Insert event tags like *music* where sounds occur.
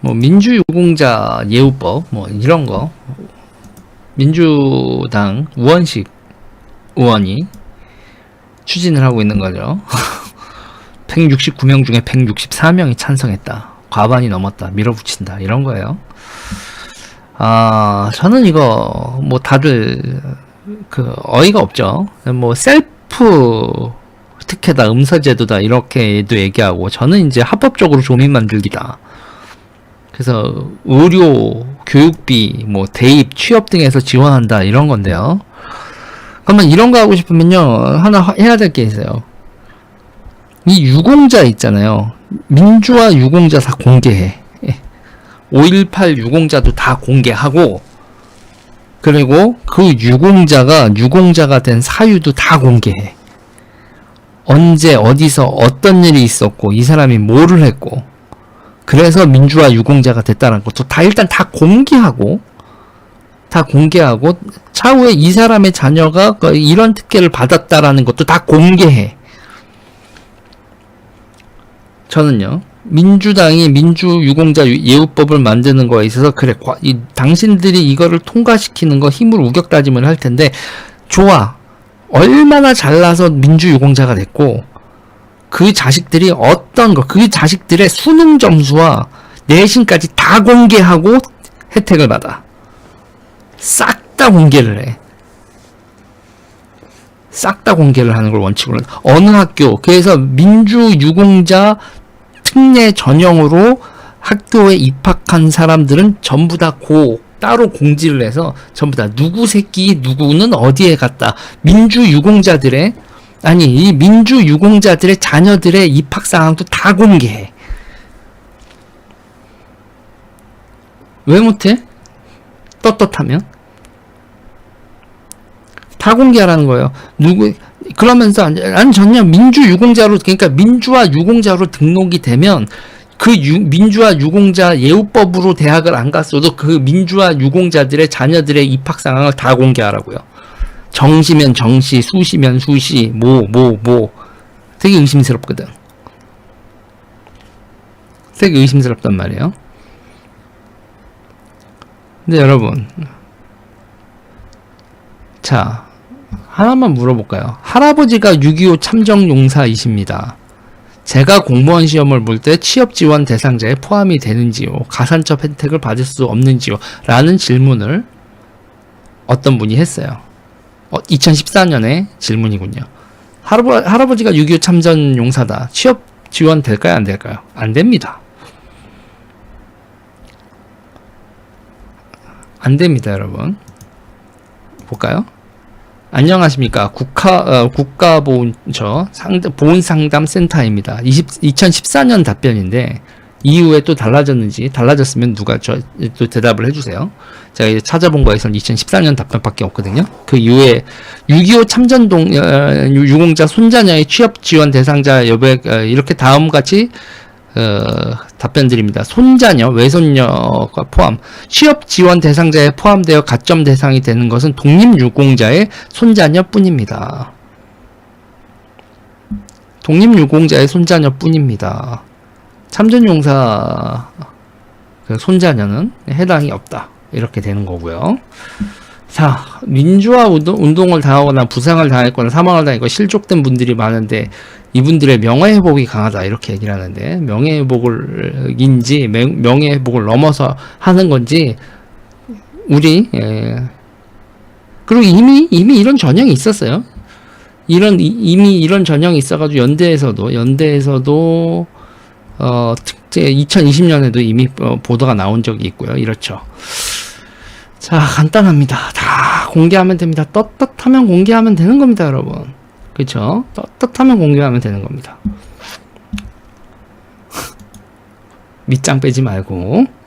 뭐 민주유공자 예우법 뭐 이런 거 민주당 우원식 의원이 추진을 하고 있는 거죠. *laughs* 169명 중에 164명이 찬성했다. 과반이 넘었다. 밀어붙인다. 이런 거예요. 아, 저는 이거 뭐 다들 그 어이가 없죠. 뭐 셀프 특혜다, 음서제도다 이렇게도 얘기하고 저는 이제 합법적으로 조민 만들기다. 그래서 의료, 교육비, 뭐 대입, 취업 등에서 지원한다 이런 건데요. 그러면 이런 거 하고 싶으면요 하나 하- 해야 될 게 있어요. 이 유공자 있잖아요. 민주화 유공자 다 공개해. 5.18 유공자도 다 공개하고 그리고 그 유공자가 유공자가 된 사유도 다 공개해. 언제 어디서 어떤 일이 있었고 이 사람이 뭐를 했고 그래서 민주화 유공자가 됐다는 것도 다 일단 다 공개하고 다 공개하고 차후에 이 사람의 자녀가 그 이런 특혜를 받았다라는 것도 다 공개해. 저는요. 민주당이 민주 유공자 예우법을 만드는 거에 있어서 그래 과- 이, 당신들이 이거를 통과시키는 거 힘으로 우격다짐을 할 텐데 좋아 얼마나 잘나서 민주 유공자가 됐고 그 자식들이 어떤 거 그 자식들의 수능 점수와 내신까지 다 공개하고 혜택을 받아. 싹 다 공개를 해. 싹 다 공개를 하는 걸 원칙으로 어느 학교 그래서 민주 유공자 특례 전형으로 학교에 입학한 사람들은 전부 다 고 따로 공지를 해서 전부 다 누구 새끼 누구는 어디에 갔다. 민주 유공자들의 아니 이 민주 유공자들의 자녀들의 입학 상황도 다 공개해 왜 못해 떳떳하면 다 공개하라는 거예요. 누구 그러면서 난 전혀 민주 유공자로 그러니까 민주화 유공자로 등록이 되면 그 유, 민주화 유공자 예우법으로 대학을 안 갔어도 그 민주화 유공자들의 자녀들의 입학 상황을 다 공개하라고요. 정시면 정시, 수시면 수시, 뭐 뭐 뭐 되게 의심스럽거든. 되게 의심스럽단 말이에요. 근데 여러분 자, 하나만 물어볼까요? 할아버지가 6.25 참정 용사이십니다. 제가 공무원 시험을 볼 때 취업 지원 대상자에 포함이 되는지요? 가산점 혜택을 받을 수 없는지요? 라는 질문을 어떤 분이 했어요. 어, 2014년에 질문이군요. 할아버, 할아버지가 6.25 참전 용사다. 취업 지원 될까요? 안 될까요? 안 됩니다. 안 됩니다, 여러분. 볼까요? 안녕하십니까. 국가, 어, 국가보훈처 상담, 보훈상담센터입니다. 20, 2014년 답변인데, 이후에 또 달라졌는지, 달라졌으면 누가 저, 또 대답을 해주세요. 제가 이제 찾아본 거에서는 2014년 답변밖에 없거든요. 그 이후에 6.25 참전동, 어, 유공자 손자녀의 취업 지원 대상자 여백, 어, 이렇게 다음 같이, 어, 답변 드립니다. 손자녀, 외손녀가 포함, 취업 지원 대상자에 포함되어 가점 대상이 되는 것은 독립유공자의 손자녀 뿐입니다. 독립유공자의 손자녀 뿐입니다. 참전용사 그 손자녀는 해당이 없다. 이렇게 되는 거고요. 자, 민주화 운동, 운동을 당하거나 부상을 당했거나 사망을 당했고 실족된 분들이 많은데 이분들의 명예회복이 강하다 이렇게 얘기를 하는데 명예회복을인지 명- 명예회복을 넘어서 하는 건지 우리 예. 그리고 이미 이미 이런 전형이 있었어요. 이런 이- 이미 이런 전형이 있어가지고 연대에서도 연대에서도 어 특제 2020년에도 이미 어, 보도가 나온 적이 있고요. 이렇죠. 자 간단합니다. 다 공개하면 됩니다. 떳떳하면 공개하면 되는 겁니다, 여러분. 그쵸? 떳떳하면 공개하면 되는 겁니다. *laughs* 밑장 빼지 말고.